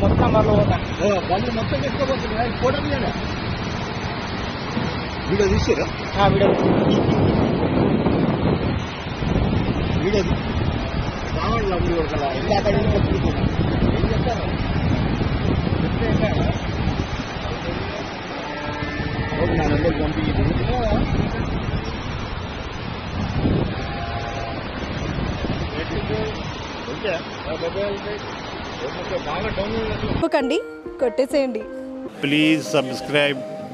మొత్తం వాళ్ళు బండ్లు మొత్తం తీసుకోబోతున్నారు ఫోటో తీయండి వీడియో తీసారా వీడియో వీడియో రావట్లా వీడియో కదా ఇందాక నేను ఏం చెప్తారు ఓకే, నా నెంబర్ ఓకే బాగా డౌన్ కొట్టేసేయండి please subscribe